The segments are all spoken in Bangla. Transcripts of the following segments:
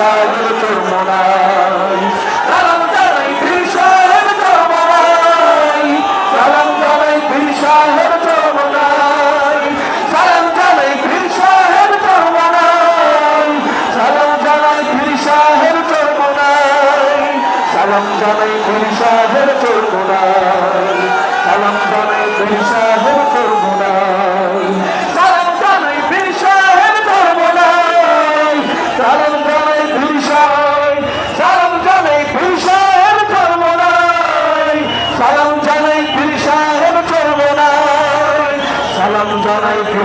বিষয়ের চর্মনাই সালাম জানাই বিষয়ের চর্মনাই সালাম জানাই বিষয়ের চর্মনাই সালাম জানাই বিষয়ের চর্মনাই সালাম জানাই বিষয়ের চর্মনাই সালাম জানাই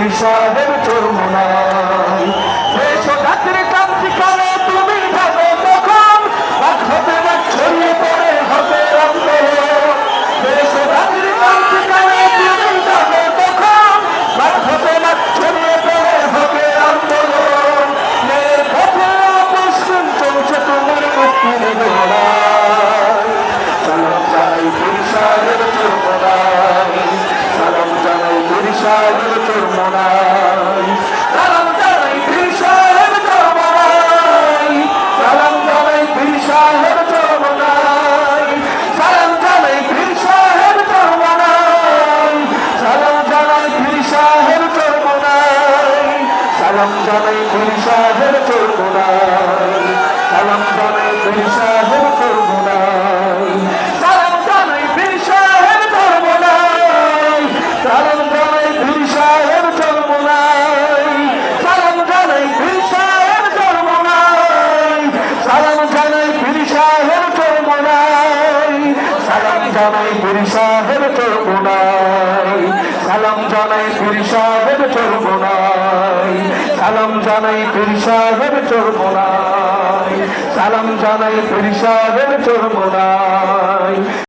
হিসাবে জানাই পীর সালাম জানাই পীর সাহেব চরমোনাই সালাম জানাই পীর সাহেব চরমোনাই সালাম জানাই পীর সাহেব চরমোনাই সালাম জানাই পীর সাহেব চরমোনাই সালাম জানাই পীর সাহেব চরমোনাই সালাম জানাই পীর সাহেব জানাই পুরি সাহেব চরমোনাই। সালাম জানাই পুরি সাহেব চরমোনাই। সালাম জানাই পুরি সাহেব চরমোনাই। সালাম জানাই পুরি সাহেব চরমোনাই।